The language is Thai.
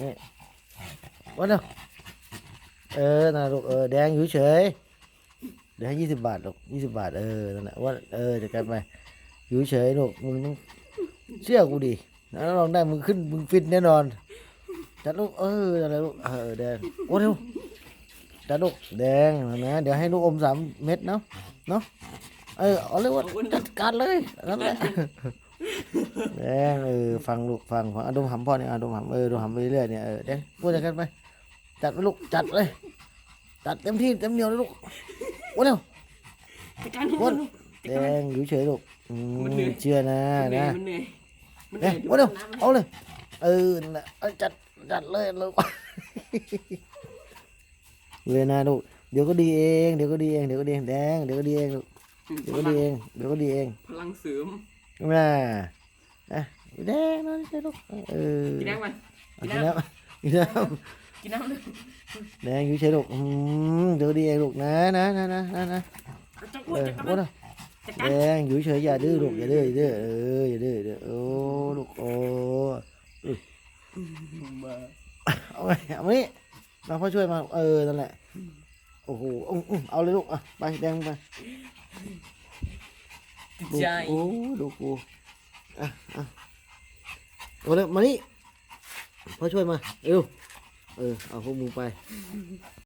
นี่วันเดียวเออนะลูกเออแดงอยู่เฉยเดี๋ยวให้ยี่สิบบาทลูกยี่สิบบาทเออนั่นแหละว่าเออจะกันไปอยู่เฉยลูกมึงต้องเชื่อกูดิแล้วลองได้มึงขึ้นมึงฟิตแน่นอนจัดลูกเอออะไรลูกเออแดงโอ้เร็วจัดลูกแดงนะเดี๋ยวให้ลูกอมสามเม็ดเนาะเนาะเออเอาเลยว่าจัดการเลยนั่นแหละ แดงเออฟังลูกฟังฟังอะดมหำพ่อเนี่ยอะดมหำเออดมหำไปเรื่อยๆเนี่ยเออแดงพูดจัดกันไปจัดไปลูกจัดเลยจัดเต็มที่เต็มเหนียวเลยลูกโอ้เร็วจัดการให้โอ้มันลูกแดงอยู่เฉยลูกอืมันเหนื่อยเชื่อนะมันเหนื่อนะยมันเหนื่อยมันเหเด้นื่อยโอ้เร็วน้ำมันเอาเลยเออนั่นแหละเอาจัดจัดเลยลูกเลยนะลูกเดี๋ยวก็ดีเองเดี๋ยวก็ดีเองเดี๋ยวก็ดีเองแดงเดี๋ยวก็ดีเองลูกเดี๋ยวก็ดีเองเดี๋ยวก็ดีเองพลังเสริมน่า อะแดงนอนเฉยลูกเออกินน้ำมันกินน้ำกินน้ำกินน้ำเลยแดงอยู่เฉยลูกอืมเดี๋ยวดีเองลูกนะนะนะนะนะนะจัดเออจัดโอ้การนะจัดแดการงอยู่เฉยอย่าดื้อลูกอย่าดื้ออย่าดื้อเอออย่าดื้ออย่าดื้อโอ้ลูกโอ้เอาไงเอามานี่มาพ่อช่วยมาเออนั่นแหละโอ้โหอื้ออื้อเอาเลยลูกอะไปแดงไปติดลูกใจโอ้ลูกกูอ่ะอะมาเลยมานี่พ่อช่วยมา เอวเออ เอาพวกมึงไป